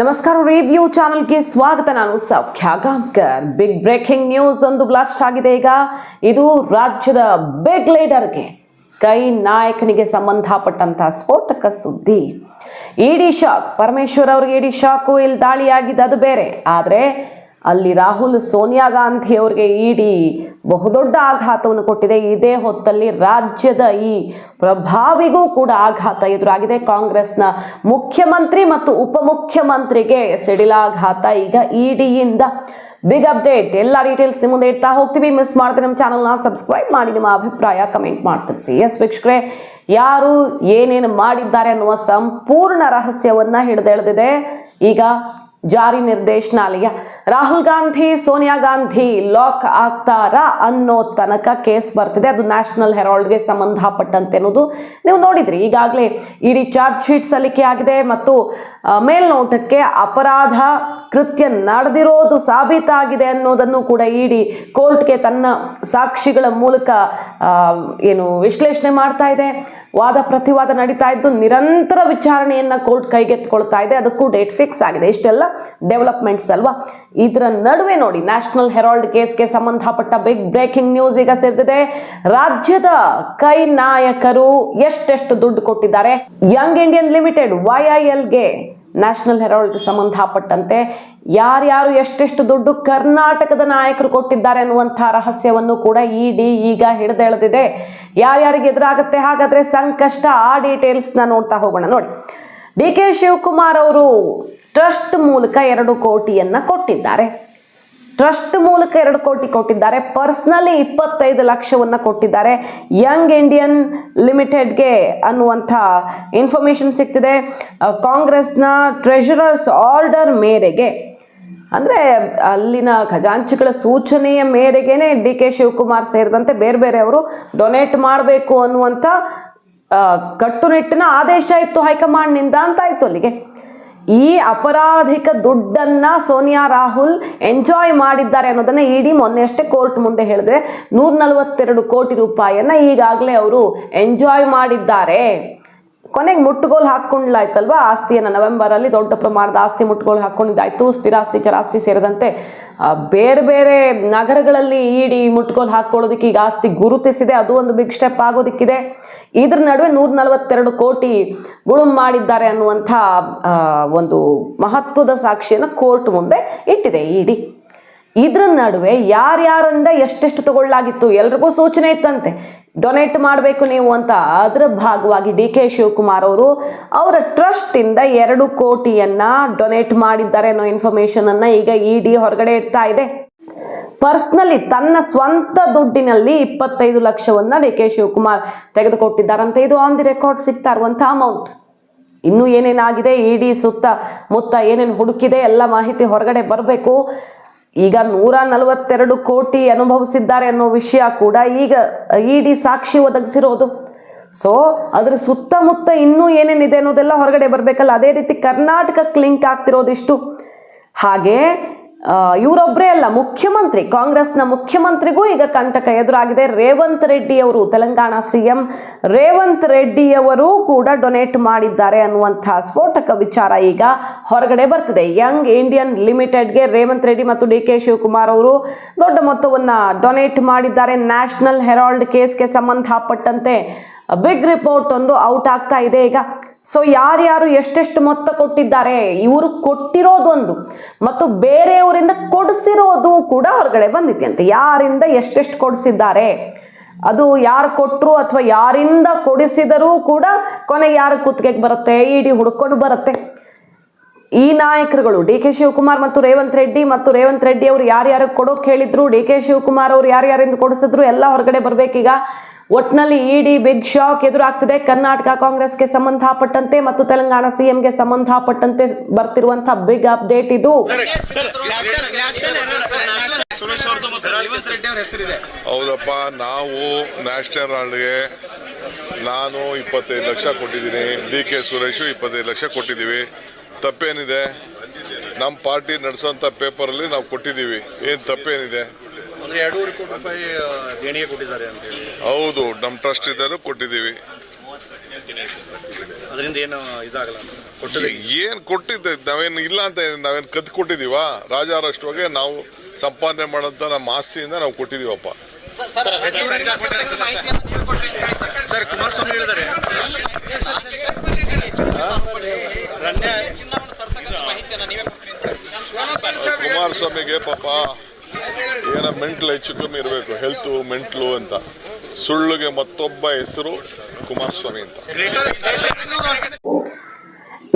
ನಮಸ್ಕಾರ ರಿವ್ಯೂ ಚಾನಲ್ಗೆ ಸ್ವಾಗತ. ನಾನು Saukhya Gaonkar big breaking news ಒಂದು ಬ್ಲಾಸ್ಟ್ ಆಗಿದೆ ಈಗ. ಇದು ರಾಜ್ಯದ ಬಿಗ್ ಲೀಡರ್ಗೆ ಕೈ ನಾಯಕನಿಗೆ ಸಂಬಂಧಪಟ್ಟಂತಹ ಸ್ಫೋಟಕ ಸುದ್ದಿ. ಇಡಿ ಶಾಕ್ ಪರಮೇಶ್ವರ್ ಅವ್ರಿಗೆ ಇಡಿ ಶಾಕು ಇಲ್ಲಿ ದಾಳಿಯಾಗಿದ್ದು ಅದು ಬೇರೆ. ಆದರೆ ಅಲ್ಲಿ ರಾಹುಲ್ ಸೋನಿಯಾ ಗಾಂಧಿ ಅವ್ರಿಗೆ ಇಡಿ ಬಹುದೊಡ್ಡ ಆಘಾತವನ್ನು ಕೊಟ್ಟಿದೆ. ಇದೇ ಹೊತ್ತಲ್ಲಿ ರಾಜ್ಯದ ಈ ಪ್ರಭಾವಿಗೂ ಕೂಡ ಆಘಾತ ಎದುರಾಗಿದೆ. ಕಾಂಗ್ರೆಸ್ನ ಮುಖ್ಯಮಂತ್ರಿ ಮತ್ತು ಉಪಮುಖ್ಯಮಂತ್ರಿಗೆ ಸಿಡಿಲಾಘಾತ. ಈಗ ಇಡಿಯಿಂದ ಬಿಗ್ ಅಪ್ಡೇಟ್. ಎಲ್ಲ ಡೀಟೇಲ್ಸ್ ನಿಮ್ಮ ಮುಂದೆ ಇಡ್ತಾ ಹೋಗ್ತೀವಿ. ಮಿಸ್ ಮಾಡಿದ್ರೆ ನಮ್ಮ ಚಾನಲ್ನ ಸಬ್ಸ್ಕ್ರೈಬ್ ಮಾಡಿ, ನಿಮ್ಮ ಅಭಿಪ್ರಾಯ ಕಮೆಂಟ್ ಮಾಡ್ತಿರ್ಸಿ. ಎಸ್ ವೀಕ್ಷಕರೇ, ಯಾರು ಏನೇನು ಮಾಡಿದ್ದಾರೆ ಅನ್ನುವ ಸಂಪೂರ್ಣ ರಹಸ್ಯವನ್ನ ಹಿಡಿದೆಳೆದಿದೆ. ಈಗ ಜಾರಿ ನಿರ್ದೇಶನಾಲಯ ರಾಹುಲ್ ಗಾಂಧಿ, ಸೋನಿಯಾ ಗಾಂಧಿ ಲಾಕ್ ಆಗ್ತಾರಾ ಅನ್ನೋ ತನಕ ಕೇಸ್ ಬರ್ತಿದೆ. ಅದು ನ್ಯಾಷನಲ್ ಹೆರಾಲ್ಡ್ಗೆ ಸಂಬಂಧಪಟ್ಟಂತೆ ಅನ್ನೋದು ನೀವು ನೋಡಿದ್ರಿ. ಈಗಾಗಲೇ ಇಡೀ ಚಾರ್ಜ್ ಶೀಟ್ ಸಲ್ಲಿಕೆ ಆಗಿದೆ ಮತ್ತು ಮೇಲ್ನೋಟಕ್ಕೆ ಅಪರಾಧ ಕೃತ್ಯ ನಡೆದಿರೋದು ಸಾಬೀತಾಗಿದೆ ಅನ್ನೋದನ್ನು ಕೂಡ ಇಡಿ ಕೋರ್ಟ್ಗೆ ತನ್ನ ಸಾಕ್ಷಿಗಳ ಮೂಲಕ ಏನು ವಿಶ್ಲೇಷಣೆ ಮಾಡ್ತಾ ಇದೆ. ವಾದ ಪ್ರತಿವಾದ ನಡೀತಾ ಇದ್ದು ನಿರಂತರ ವಿಚಾರಣೆಯನ್ನ ಕೋರ್ಟ್ ಕೈಗೆತ್ಕೊಳ್ತಾ ಇದೆ. ಅದಕ್ಕೂ ಡೇಟ್ ಫಿಕ್ಸ್ ಆಗಿದೆ. ಇಷ್ಟೆಲ್ಲ ಡೆವಲಪ್ಮೆಂಟ್ಸ್ ಅಲ್ವಾ? ಇದರ ನಡುವೆ ನೋಡಿ, ನ್ಯಾಷನಲ್ ಹೆರಾಲ್ಡ್ ಕೇಸ್ಗೆ ಸಂಬಂಧಪಟ್ಟ ಬಿಗ್ ಬ್ರೇಕಿಂಗ್ ನ್ಯೂಸ್ ಈಗ ಸೇರಿದೆ ರಾಜ್ಯದ ಕೈ ನಾಯಕರು ಎಷ್ಟೆಷ್ಟು ದುಡ್ಡು ಕೊಟ್ಟಿದ್ದಾರೆ? Young Indian limited, Y I ಎಲ್ಗೆ National Herald ಸಂಬಂಧಪಟ್ಟಂತೆ ಯಾರ್ಯಾರು ಎಷ್ಟೆಷ್ಟು ದುಡ್ಡು ಕರ್ನಾಟಕದ ನಾಯಕರು ಕೊಟ್ಟಿದ್ದಾರೆ ಅನ್ನುವಂಥ ರಹಸ್ಯವನ್ನು ಕೂಡ ಇಡಿ ಈಗ ಹಿಡಿದೆಳೆದಿದೆ. ಯಾರ್ಯಾರಿಗೆ ಎದುರಾಗುತ್ತೆ ಹಾಗಾದ್ರೆ ಸಂಕಷ್ಟ ಆ ಡೀಟೇಲ್ಸ್ನ ನೋಡ್ತಾ ಹೋಗೋಣ. ನೋಡಿ, ಡಿ ಕೆ ಶಿವಕುಮಾರ್ ಅವರು ಟ್ರಸ್ಟ್ ಮೂಲಕ ಎರಡು ಕೋಟಿಯನ್ನ ಕೊಟ್ಟಿದ್ದಾರೆ. ಟ್ರಸ್ಟ್ ಮೂಲಕ ಎರಡು ಕೋಟಿ ಕೊಟ್ಟಿದ್ದಾರೆ. ಪರ್ಸ್ನಲಿ ಇಪ್ಪತ್ತೈದು ಲಕ್ಷವನ್ನು ಕೊಟ್ಟಿದ್ದಾರೆ. ಯಂಗ್ ಇಂಡಿಯನ್ ಲಿಮಿಟೆಡ್ಗೆ ಅನ್ನುವಂಥ ಇನ್ಫಾರ್ಮೇಷನ್ ಸಿಗ್ತಿದೆ. ಕಾಂಗ್ರೆಸ್ನ ಟ್ರೆಷರರ್ಸ್ ಆರ್ಡರ್ ಮೇರೆಗೆ, ಅಂದರೆ ಅಲ್ಲಿನ ಖಜಾಂಚಿಗಳ ಸೂಚನೆಯ ಮೇರೆಗೇನೆ ಡಿ ಕೆ ಶಿವಕುಮಾರ್ ಸೇರಿದಂತೆ ಬೇರೆ ಬೇರೆಯವರು ಡೊನೇಟ್ ಮಾಡಬೇಕು ಅನ್ನುವಂಥ ಕಟ್ಟುನಿಟ್ಟಿನ ಆದೇಶ ಇತ್ತು ಹೈಕಮಾಂಡ್ನಿಂದ ಅಂತ ಆಯ್ತು ಅಲ್ಲಿಗೆ. ಈ ಅಪರಾಧಿಕ ದುಡ್ಡನ್ನ ಸೋನಿಯಾ ರಾಹುಲ್ ಎಂಜಾಯ್ ಮಾಡಿದ್ದಾರೆ ಅನ್ನೋದನ್ನ ಇಡಿ ಮೊನ್ನೆಯಷ್ಟೇ ಕೋರ್ಟ್ ಮುಂದೆ ಹೇಳಿದ್ರೆ ನೂರ ಕೋಟಿ ರೂಪಾಯಿಯನ್ನ ಈಗಾಗಲೇ ಅವರು ಎಂಜಾಯ್ ಮಾಡಿದ್ದಾರೆ. ಕೊನೆಗೆ ಮುಟ್ಟುಗೋಲು ಹಾಕ್ಕೊಂಡ್ಲಾಯ್ತಲ್ವಾ? ಆಸ್ತಿಯನ್ನು ನವೆಂಬರಲ್ಲಿ ದೊಡ್ಡ ಪ್ರಮಾಣದ ಆಸ್ತಿ ಮುಟ್ಟುಗೋಲು ಹಾಕ್ಕೊಂಡಿದ್ದಾಯ್ತು. ಸ್ಥಿರಾಸ್ತಿ, ಚರಾಸ್ತಿ ಸೇರಿದಂತೆ ಬೇರೆ ಬೇರೆ ನಗರಗಳಲ್ಲಿ ಇಡಿ ಮುಟ್ಟುಗೋಲು ಹಾಕ್ಕೊಳ್ಳೋದಕ್ಕೆ ಈಗ ಆಸ್ತಿ ಗುರುತಿಸಿದೆ. ಅದು ಒಂದು ಬಿಗ್ ಸ್ಟೆಪ್ ಆಗೋದಕ್ಕಿದೆ. ಇದ್ರ ನಡುವೆ ನೂರ ನಲವತ್ತೆರಡು ಕೋಟಿ ಗುಳುಂ ಮಾಡಿದ್ದಾರೆ ಅನ್ನುವಂಥ ಒಂದು ಮಹತ್ವದ ಸಾಕ್ಷಿಯನ್ನು ಕೋರ್ಟ್ ಮುಂದೆ ಇಟ್ಟಿದೆ ಇಡಿ ಇದ್ರ ನಡುವೆ ಯಾರ್ಯಾರಿಂದ ಎಷ್ಟೆಷ್ಟು ತಗೊಳ್ಳಾಗಿತ್ತು ಎಲ್ರಿಗೂ ಸೂಚನೆ ಇತ್ತಂತೆ. ಡೊನೇಟ್ ಮಾಡಬೇಕು ನೀವು ಅಂತ. ಅದರ ಭಾಗವಾಗಿ ಡಿ ಕೆ ಶಿವಕುಮಾರ್ ಅವರು ಅವರ ಟ್ರಸ್ಟಿಂದ ಎರಡು ಕೋಟಿಯನ್ನ ಡೊನೇಟ್ ಮಾಡಿದ್ದಾರೆ ಅನ್ನೋ ಇನ್ಫಾರ್ಮೇಶನ್ ಅನ್ನ ಈಗ ಇಡಿ ಹೊರಗಡೆ ಇಡ್ತಾ ಇದೆ. ಪರ್ಸ್ನಲಿ ತನ್ನ ಸ್ವಂತ ದುಡ್ಡಿನಲ್ಲಿ ಇಪ್ಪತ್ತೈದು ಲಕ್ಷವನ್ನ ಡಿ ಕೆ ಶಿವಕುಮಾರ್ ತೆಗೆದುಕೊಟ್ಟಿದ್ದಾರಂತೆ. ಇದು ಆನ್ ದಿ ರೆಕಾರ್ಡ್ ಸಿಗ್ತಾ ಇರುವಂಥ ಅಮೌಂಟ್ ಇನ್ನೂ ಏನೇನಾಗಿದೆ? ಇಡಿ ಸುತ್ತ ಮುತ್ತ ಏನೇನು ಹುಡುಕಿದೆ? ಎಲ್ಲ ಮಾಹಿತಿ ಹೊರಗಡೆ ಬರಬೇಕು. ಈಗ ನೂರ ನಲವತ್ತೆರಡು ಕೋಟಿ ಅನುಭವಿಸಿದ್ದಾರೆ ಅನ್ನೋ ವಿಷಯ ಕೂಡ ಈಗ ಇಡಿ ಸಾಕ್ಷಿ ಒದಗಿಸಿರೋದು. ಸೊ ಅದ್ರ ಸುತ್ತಮುತ್ತ ಇನ್ನೂ ಏನೇನಿದೆ ಅನ್ನೋದೆಲ್ಲ ಹೊರಗಡೆ ಬರಬೇಕಲ್ಲ. ಅದೇ ರೀತಿ ಕರ್ನಾಟಕಕ್ಕೆ ಲಿಂಕ್ ಆಗ್ತಿರೋದಿಷ್ಟು. ಹಾಗೆ ಇವರೊಬ್ಬರೇ ಅಲ್ಲ, ಮುಖ್ಯಮಂತ್ರಿ, ಕಾಂಗ್ರೆಸ್ನ ಮುಖ್ಯಮಂತ್ರಿಗೂ ಈಗ ಕಂಟಕ ಎದುರಾಗಿದೆ. ರೇವಂತ್ ರೆಡ್ಡಿ ಅವರು ತೆಲಂಗಾಣ ಸಿಎಂ ರೇವಂತ್ ರೆಡ್ಡಿ ಅವರು ಕೂಡ ಡೊನೇಟ್ ಮಾಡಿದ್ದಾರೆ ಅನ್ನುವಂತಹ ಸ್ಫೋಟಕ ವಿಚಾರ ಈಗ ಹೊರಗಡೆ ಬರ್ತಿದೆ. ಯಂಗ್ ಇಂಡಿಯನ್ ಲಿಮಿಟೆಡ್ಗೆ ರೇವಂತ್ ರೆಡ್ಡಿ ಮತ್ತು ಡಿ ಕೆ ಶಿವಕುಮಾರ್ ಅವರು ದೊಡ್ಡ ಮೊತ್ತವನ್ನು ಡೊನೇಟ್ ಮಾಡಿದ್ದಾರೆ. ನ್ಯಾಷನಲ್ ಹೆರಾಲ್ಡ್ ಕೇಸ್ಗೆ ಸಂಬಂಧಪಟ್ಟಂತೆ ಬಿಗ್ ರಿಪೋರ್ಟ್ ಒಂದು ಔಟ್ ಆಗ್ತಾ ಇದೆ. ಈಗ ಸೊ ಯಾರ್ಯಾರು ಎಷ್ಟೆಷ್ಟು ಮೊತ್ತ ಕೊಟ್ಟಿದ್ದಾರೆ? ಇವರು ಕೊಟ್ಟಿರೋದೊಂದು ಮತ್ತು ಬೇರೆಯವರಿಂದ ಕೊಡಿಸಿರೋದು ಕೂಡ ಹೊರಗಡೆ ಬಂದಿದೆಯಂತೆ. ಯಾರಿಂದ ಎಷ್ಟೆಷ್ಟು ಕೊಡಿಸಿದ್ದಾರೆ? ಅದು ಯಾರು ಕೊಟ್ಟರು ಅಥವಾ ಯಾರಿಂದ ಕೊಡಿಸಿದರೂ ಕೂಡ ಕೊನೆಗೆ ಯಾರು ಕುತ್ತಿಗೆಗೆ ಬರುತ್ತೆ? ಇಡಿ ಹುಡ್ಕೊಂಡು ಬರುತ್ತೆ. ಈ ನಾಯಕರುಗಳು ಡಿ ಕೆ ಶಿವಕುಮಾರ್ ಮತ್ತು ರೇವಂತ್ ರೆಡ್ಡಿ ಮತ್ತು ರೇವಂತ್ ರೆಡ್ಡಿ ಅವರು ಯಾರ್ಯಾರು ಕೊಡೋಕೆ ಹೇಳಿದ್ರು, ಡಿ ಕೆ ಶಿವಕುಮಾರ್ ಅವರು ಯಾರ್ಯಾರಿಂದ ಕೊಡಿಸಿದ್ರು, ಎಲ್ಲ ಹೊರಗಡೆ ಬರ್ಬೇಕೀಗ. ಒಟ್ನಲ್ಲಿ ಇಡಿ ಬಿಗ್ ಶಾಕ್ ಎದುರಾಗ್ತಿದೆ. ಕರ್ನಾಟಕ ಕಾಂಗ್ರೆಸ್ಗೆ ಸಂಬಂಧಪಟ್ಟಂತೆ ಮತ್ತು ತೆಲಂಗಾಣ ಸಿಎಂಗೆ ಸಂಬಂಧಪಟ್ಟಂತೆ ಬರ್ತಿರುವಂತಹ ಬಿಗ್ ಅಪ್ಡೇಟ್ ಇದು. ಹೌದಪ್ಪ, ನಾವು ನ್ಯಾಷನಲ್ ನಾನು ಇಪ್ಪತ್ತೈದು ಲಕ್ಷ ಕೊಟ್ಟಿದ್ದೀನಿ. ಡಿ ಕೆ ಸುರೇಶು ಇಪ್ಪತ್ತೈದು ಲಕ್ಷ ಕೊಟ್ಟಿದ್ದೀವಿ. ತಪ್ಪೇನಿದೆ? ನಮ್ಮ ಪಾರ್ಟಿ ನಡೆಸೋಂಥ ಪೇಪರಲ್ಲಿ ನಾವು ಕೊಟ್ಟಿದ್ದೀವಿ. ಏನು ತಪ್ಪೇನಿದೆ? ಅಂದ್ರೆ ಎರಡೂವರೆ ಕೋಟಿ ರೂಪಾಯಿ ದೇಣಿಗೆ ಕೊಟ್ಟಿದ್ದಾರೆ ಅಂತ ಹೇಳಿ. ಹೌದು ನಮ್ಮ ಟ್ರಸ್ಟ್ ಇದ್ದರೂ ಕೊಟ್ಟಿದ್ದೀವಿ. ಅದರಿಂದ ಏನು ಇದಾಗಲ್ಲ ಅಂತ. ಏನು ಏನ್ ಕೊಟ್ಟಿದ್ದೆ? ನಾವೇನು ಇಲ್ಲ ಅಂತ ನಾವೇನು ನಾವೇನ್ ಕದ್ ಕೊಟ್ಟಿದೀವ ರಾಜಾರಷ್ಟುವಾಗೆ ನಾವು ಸಂಪಾದನೆ ಮಾಡೋಂಥ ನಮ್ಮ ಆಸ್ತಿಯಿಂದ ನಾವು ಕೊಟ್ಟಿದೀವಪ್ಪ ಸರ್ ಕುಮಾರಸ್ವಾಮಿ ಹೇಳಿದ್ದಾರೆ. ಕುಮಾರಸ್ವಾಮಿಗೆ ಪಾಪ ಏನೋ ಮೆಂಟಲ್ ಹೆಚ್ಚು ಕಮ್ಮಿ ಇರಬೇಕು ಹೆಲ್ತು ಮೆಂಟ್ಲು ಅಂತ. ಸುಳ್ಳುಗೆ ಮತ್ತೊಬ್ಬ ಹೆಸರು ಕುಮಾರಸ್ವಾಮಿ ಅಂತ.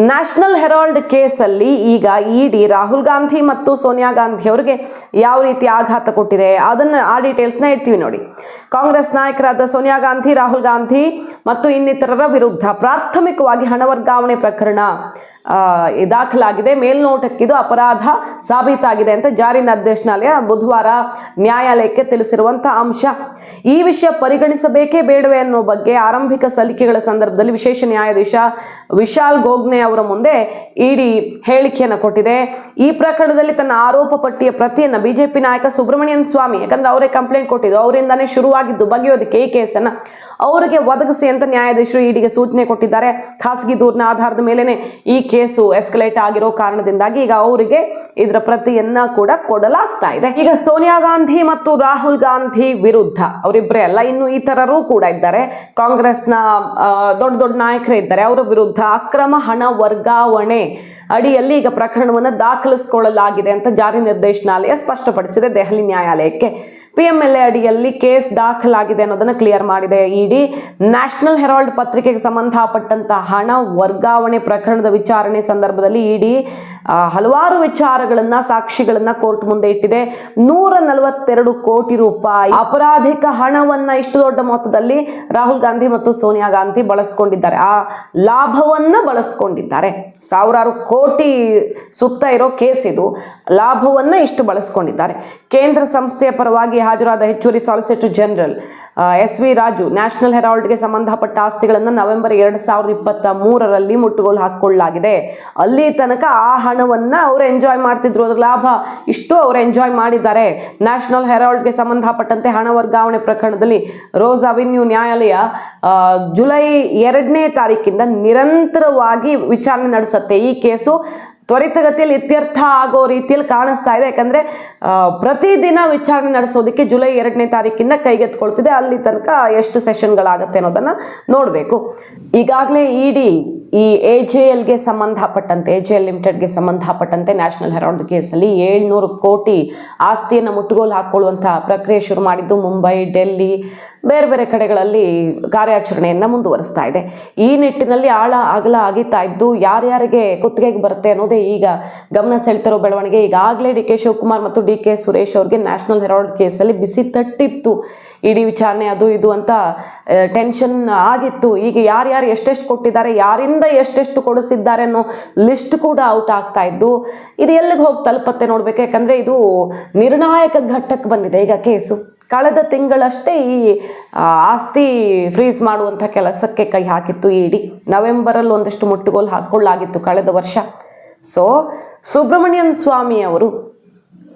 ನ್ಯಾಷನಲ್ ಹೆರಾಲ್ಡ್ ಕೇಸಲ್ಲಿ ಈಗ ಇಡಿ ರಾಹುಲ್ ಗಾಂಧಿ ಮತ್ತು ಸೋನಿಯಾ ಗಾಂಧಿ ಅವರಿಗೆ ಯಾವ ರೀತಿ ಆಘಾತ ಕೊಟ್ಟಿದೆ? ಅದನ್ನು ಆ ಡೀಟೇಲ್ಸ್ನ ಇಡ್ತೀವಿ ನೋಡಿ. ಕಾಂಗ್ರೆಸ್ ನಾಯಕರಾದ ಸೋನಿಯಾ ಗಾಂಧಿ, ರಾಹುಲ್ ಗಾಂಧಿ ಮತ್ತು ಇನ್ನಿತರರ ವಿರುದ್ಧ ಪ್ರಾಥಮಿಕವಾಗಿ ಹಣ ವರ್ಗಾವಣೆ ಪ್ರಕರಣ. ದಾಖಲಾಗಿದೆ. ಮೇಲ್ನೋಟಕ್ಕಿದು ಅಪರಾಧ ಸಾಬೀತಾಗಿದೆ ಅಂತ ಜಾರಿ ನಿರ್ದೇಶನಾಲಯ ಬುಧವಾರ ನ್ಯಾಯಾಲಯಕ್ಕೆ ತಿಳಿಸಿರುವಂಥ ಅಂಶ. ಈ ವಿಷಯ ಪರಿಗಣಿಸಬೇಕೇ ಬೇಡವೇ ಅನ್ನೋ ಬಗ್ಗೆ ಆರಂಭಿಕ ಸಲ್ಲಿಕೆಗಳ ಸಂದರ್ಭದಲ್ಲಿ ವಿಶೇಷ ನ್ಯಾಯಾಧೀಶ ವಿಶಾಲ್ ಗೋಗ್ನೆ ಅವರ ಮುಂದೆ ಇಡಿ ಹೇಳಿಕೆಯನ್ನು ಕೊಟ್ಟಿದೆ. ಈ ಪ್ರಕರಣದಲ್ಲಿ ತನ್ನ ಆರೋಪ ಪಟ್ಟಿಯ ಪ್ರತಿಯನ್ನು ಬಿಜೆಪಿ ನಾಯಕ ಸುಬ್ರಹ್ಮಣ್ಯನ್ ಸ್ವಾಮಿ, ಯಾಕಂದ್ರೆ ಅವರೇ ಕಂಪ್ಲೇಂಟ್ ಕೊಟ್ಟಿದ್ದು, ಅವರಿಂದಾನೇ ಶುರುವಾಗಿದ್ದು ಬಗೆಯೋದಕ್ಕೆ ಈ ಕೇಸನ್ನು ಅವರಿಗೆ ಒದಗಿಸಿ ಅಂತ ನ್ಯಾಯಾಧೀಶರು ಇಡಿಗೆ ಸೂಚನೆ ಕೊಟ್ಟಿದ್ದಾರೆ. ಖಾಸಗಿ ದೂರಿನ ಆಧಾರದ ಮೇಲೆನೆ ಈ ಕೇಸು ಎಸ್ಕಲೇಟ್ ಆಗಿರೋ ಕಾರಣದಿಂದಾಗಿ ಈಗ ಅವರಿಗೆ ಇದರ ಪ್ರತಿಯನ್ನ ಕೂಡ ಕೊಡಲಾಗ್ತಾ ಇದೆ. ಈಗ ಸೋನಿಯಾ ಗಾಂಧಿ ಮತ್ತು ರಾಹುಲ್ ಗಾಂಧಿ ವಿರುದ್ಧ ಅವರಿಬ್ಬರೇ ಅಲ್ಲ, ಇನ್ನು ಇತರರು ಕೂಡ ಇದ್ದಾರೆ. ಕಾಂಗ್ರೆಸ್ನ ದೊಡ್ಡ ದೊಡ್ಡ ನಾಯಕರೇ ಇದ್ದಾರೆ. ಅವರ ವಿರುದ್ಧ ಅಕ್ರಮ ಹಣ ವರ್ಗಾವಣೆ ಅಡಿಯಲ್ಲಿ ಈಗ ಪ್ರಕರಣವನ್ನು ದಾಖಲಿಸಿಕೊಳ್ಳಲಾಗಿದೆ ಅಂತ ಜಾರಿ ನಿರ್ದೇಶನಾಲಯ ಸ್ಪಷ್ಟಪಡಿಸಿದೆ ದೆಹಲಿ ನ್ಯಾಯಾಲಯಕ್ಕೆ. ಪಿಎಂಎಲ್ಎ ಅಡಿಯಲ್ಲಿ ಕೇಸ್ ದಾಖಲಾಗಿದೆ ಅನ್ನೋದನ್ನು ಕ್ಲಿಯರ್ ಮಾಡಿದೆ ಇಡಿ ನ್ಯಾಷನಲ್ ಹೆರಾಲ್ಡ್ ಪತ್ರಿಕೆಗೆ ಸಂಬಂಧಪಟ್ಟಂತ ಹಣ ವರ್ಗಾವಣೆ ಪ್ರಕರಣದ ವಿಚಾರಣೆ ಸಂದರ್ಭದಲ್ಲಿ ಇಡಿ ಹಲವಾರು ವಿಚಾರಗಳನ್ನ, ಸಾಕ್ಷಿಗಳನ್ನ ಕೋರ್ಟ್ ಮುಂದೆ ಇಟ್ಟಿದೆ. ನೂರ ನಲವತ್ತೆರಡು ಕೋಟಿ ರೂಪಾಯಿ ಅಪರಾಧಿಕ ಹಣವನ್ನ ಇಷ್ಟು ದೊಡ್ಡ ಮೊತ್ತದಲ್ಲಿ ರಾಹುಲ್ ಗಾಂಧಿ ಮತ್ತು ಸೋನಿಯಾ ಗಾಂಧಿ ಬಳಸ್ಕೊಂಡಿದ್ದಾರೆ. ಆ ಲಾಭವನ್ನ ಬಳಸ್ಕೊಂಡಿದ್ದಾರೆ. ಸಾವಿರಾರು ಕೋಟಿ ಸುತ್ತ ಇರೋ ಕೇಸ್ ಇದು. ಲಾಭವನ್ನ ಇಷ್ಟು ಬಳಸ್ಕೊಂಡಿದ್ದಾರೆ. ಕೇಂದ್ರ ಸಂಸ್ಥೆಯ ಪರವಾಗಿ ಹಾಜರಾದ ಹೆಚ್ಚುವರಿ solicitor general S V Raju, National ಹೆರಾಲ್ಡ್ಗೆ ಸಂಬಂಧಪಟ್ಟ ಆಸ್ತಿಗಳನ್ನು ನವೆಂಬರ್ ಎರಡು ಸಾವಿರದ ಇಪ್ಪತ್ತ ಮೂರರಲ್ಲಿ ಮುಟ್ಟುಗೋಲು ಹಾಕಿಕೊಳ್ಳಲಾಗಿದೆ. ಅಲ್ಲಿ ತನಕ ಆ ಹಣವನ್ನು ಅವರು ಎಂಜಾಯ್ ಮಾಡ್ತಿದ್ರು. ಅದರ ಲಾಭ ಇಷ್ಟು ಅವರು ಎಂಜಾಯ್ ಮಾಡಿದ್ದಾರೆ. ನ್ಯಾಷನಲ್ ಹೆರಾಲ್ಡ್ಗೆ ಸಂಬಂಧಪಟ್ಟಂತೆ ಹಣ ವರ್ಗಾವಣೆ ಪ್ರಕರಣದಲ್ಲಿ ರೋಸ್ ಅವೆನ್ಯೂ ನ್ಯಾಯಾಲಯ ಜುಲೈ ಎರಡನೇ ತಾರೀಕಿಂದ ನಿರಂತರವಾಗಿ ವಿಚಾರಣೆ ನಡೆಸುತ್ತೆ. ಈ ಕೇಸು ತ್ವರಿತಗತಿಯಲ್ಲಿ ಇತ್ಯರ್ಥ ಆಗೋ ರೀತಿಯಲ್ಲಿ ಕಾಣಿಸ್ತಾ ಇದೆ. ಯಾಕಂದ್ರೆ ಪ್ರತಿದಿನ ವಿಚಾರಣೆ ನಡೆಸೋದಕ್ಕೆ ಜುಲೈ ಎರಡನೇ ತಾರೀಕಿಂದ ಕೈಗೆತ್ಕೊಳ್ತಿದೆ ಅಲ್ಲಿ ತನಕ ಎಷ್ಟು ಸೆಷನ್ಗಳಾಗತ್ತೆ ಅನ್ನೋದನ್ನ ನೋಡಬೇಕು. ಈಗಾಗಲೇ ಇಡಿ ಈ ಎ ಜೆ ಎಲ್ಗೆ ಸಂಬಂಧಪಟ್ಟಂತೆ ಎ ಜೆ ಎಲ್ ಲಿಮಿಟೆಡ್ಗೆ ಸಂಬಂಧಪಟ್ಟಂತೆ ನ್ಯಾಷನಲ್ ಹೆರಾಲ್ಡ್ ಕೇಸಲ್ಲಿ ಏಳ್ನೂರು ಕೋಟಿ ಆಸ್ತಿಯನ್ನು ಮುಟ್ಟುಗೋಲು ಹಾಕ್ಕೊಳ್ಳುವಂಥ ಪ್ರಕ್ರಿಯೆ ಶುರು ಮಾಡಿದ್ದು ಮುಂಬೈ, ಡೆಲ್ಲಿ, ಬೇರೆ ಬೇರೆ ಕಡೆಗಳಲ್ಲಿ ಕಾರ್ಯಾಚರಣೆಯನ್ನು ಮುಂದುವರಿಸ್ತಾ ಇದೆ. ಈ ನಿಟ್ಟಿನಲ್ಲಿ ಆಳ ಅಗಲ ಆಗಿತ್ತಾ ಇದ್ದು ಯಾರ್ಯಾರಿಗೆ ಕುತ್ತಿಗೆಗೆ ಬರುತ್ತೆ ಅನ್ನೋದೇ ಈಗ ಗಮನ ಸೆಳೆತಿರೋ ಬೆಳವಣಿಗೆ ಈಗಾಗಲೇ ಡಿ ಕೆ ಶಿವಕುಮಾರ್ ಮತ್ತು ಡಿ ಕೆ ಸುರೇಶ್ ಅವ್ರಿಗೆ ನ್ಯಾಷನಲ್ ಹೆರಾಲ್ಡ್ ಕೇಸಲ್ಲಿ ಬಿಸಿ ತಟ್ಟಿತ್ತು. ಇಡೀ ವಿಚಾರಣೆ ಅದು ಇದು ಅಂತ ಟೆನ್ಷನ್ ಆಗಿತ್ತು. ಈಗ ಯಾರ್ಯಾರು ಎಷ್ಟೆಷ್ಟು ಕೊಟ್ಟಿದ್ದಾರೆ, ಯಾರಿಂದ ಎಷ್ಟೆಷ್ಟು ಕೊಡಿಸಿದ್ದಾರೆ ಅನ್ನೋ ಲಿಸ್ಟ್ ಕೂಡ ಔಟ್ ಆಗ್ತಾ ಇದ್ದು, ಇದು ಎಲ್ಲಿಗೆ ಹೋಗಿ ತಲುಪತ್ತೆ ನೋಡ್ಬೇಕು? ಯಾಕಂದ್ರೆ ಇದು ನಿರ್ಣಾಯಕ ಘಟ್ಟಕ್ಕೆ ಬಂದಿದೆ ಈಗ ಕೇಸು. ಕಳೆದ ತಿಂಗಳಷ್ಟೇ ಈ ಆಸ್ತಿ ಫ್ರೀಸ್ ಮಾಡುವಂಥ ಕೆಲಸಕ್ಕೆ ಕೈ ಹಾಕಿತ್ತು ಇಡಿ ನವೆಂಬರಲ್ಲಿ ಒಂದಷ್ಟು ಮುಟ್ಟುಗೋಲು ಹಾಕ್ಕೊಳ್ಳಾಗಿತ್ತು ಕಳೆದ ವರ್ಷ. ಸೊ ಸುಬ್ರಹ್ಮಣ್ಯನ್ ಸ್ವಾಮಿ ಅವರು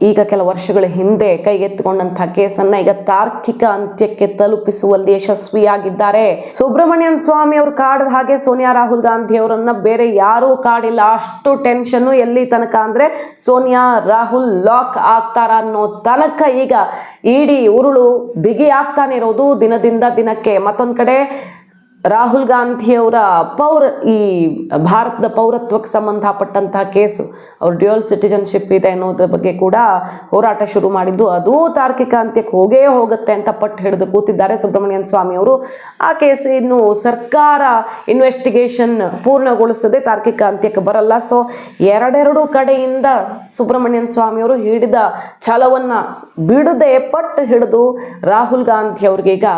ಈಗ ಕೆಲ ವರ್ಷಗಳ ಹಿಂದೆ ಕೈಗೆತ್ತಿಕೊಂಡಂಥ ಕೇಸನ್ನ ಈಗ ತಾರ್ಕಿಕ ಅಂತ್ಯಕ್ಕೆ ತಲುಪಿಸುವಲ್ಲಿ ಯಶಸ್ವಿಯಾಗಿದ್ದಾರೆ. ಸುಬ್ರಹ್ಮಣ್ಯನ್ ಸ್ವಾಮಿ ಅವರು ಕಾಡದ ಹಾಗೆ ಸೋನಿಯಾ ರಾಹುಲ್ ಗಾಂಧಿ ಅವರನ್ನ ಬೇರೆ ಯಾರೂ ಕಾಡಿಲ್ಲ. ಅಷ್ಟು ಟೆನ್ಷನ್ ಎಲ್ಲಿ ತನಕ ಅಂದ್ರೆ ಸೋನಿಯಾ ರಾಹುಲ್ ಲಾಕ್ ಆಗ್ತಾರ ಅನ್ನೋ ತನಕ ಈಗ ಇಡೀ ಉರುಳು ಬಿಗಿ ಆಗ್ತಾನೆ ಇರೋದು ದಿನದಿಂದ ದಿನಕ್ಕೆ. ಮತ್ತೊಂದು ಕಡೆ ರಾಹುಲ್ ಗಾಂಧಿಯವರ ಪೌರ ಈ ಭಾರತದ ಪೌರತ್ವಕ್ಕೆ ಸಂಬಂಧಪಟ್ಟಂತಹ ಕೇಸು, ಅವ್ರ ಡ್ಯುಯಲ್ ಸಿಟಿಜನ್ಶಿಪ್ ಇದೆ ಅನ್ನೋದ್ರ ಬಗ್ಗೆ ಕೂಡ ಹೋರಾಟ ಶುರು ಮಾಡಿದ್ದು, ಅದು ತಾರ್ಕಿಕ ಅಂತ್ಯಕ್ಕೆ ಹೋಗೇ ಹೋಗುತ್ತೆ ಅಂತ ಪಟ್ಟು ಹಿಡಿದು ಕೂತಿದ್ದಾರೆ ಸುಬ್ರಹ್ಮಣ್ಯನ್ ಸ್ವಾಮಿ ಅವರು. ಆ ಕೇಸು ಇನ್ನು ಸರ್ಕಾರ ಇನ್ವೆಸ್ಟಿಗೇಷನ್ ಪೂರ್ಣಗೊಳಿಸದೆ ತಾರ್ಕಿಕ ಅಂತ್ಯಕ್ಕೆ ಬರಲ್ಲ. ಸೊ ಎರಡೆರಡು ಕಡೆಯಿಂದ ಸುಬ್ರಹ್ಮಣ್ಯನ್ ಸ್ವಾಮಿ ಅವರು ಹಿಡಿದ ಛಲವನ್ನು ಬಿಡದೆ ಪಟ್ಟು ಹಿಡಿದು ರಾಹುಲ್ ಗಾಂಧಿ ಅವ್ರಿಗೀಗ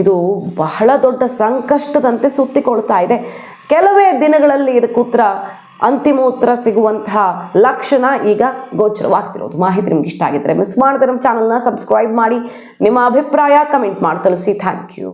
ಇದು ಬಹಳ ದೊಡ್ಡ ಸಂಕಷ್ಟದಂತೆ ಸುತ್ತಿಕೊಳ್ತಾ ಇದೆ. ಕೆಲವೇ ದಿನಗಳಲ್ಲಿ ಇದಕ್ಕೆ ಉತ್ತರ, ಅಂತಿಮ ಉತ್ತರ ಸಿಗುವಂತಹ ಲಕ್ಷಣ ಈಗ ಗೋಚರವಾಗ್ತಿರೋದು. ಮಾಹಿತಿ ನಿಮ್ಗೆ ಇಷ್ಟ ಆಗಿದ್ರೆ ಮಿಸ್ ಮಾಡಿದ್ರೆ ನಮ್ಮ ಚಾನಲ್ನ ಸಬ್ಸ್ಕ್ರೈಬ್ ಮಾಡಿ. ನಿಮ್ಮ ಅಭಿಪ್ರಾಯ ಕಮೆಂಟ್ ಮಾಡಿ, ತಿಳಿಸಿ. Thank you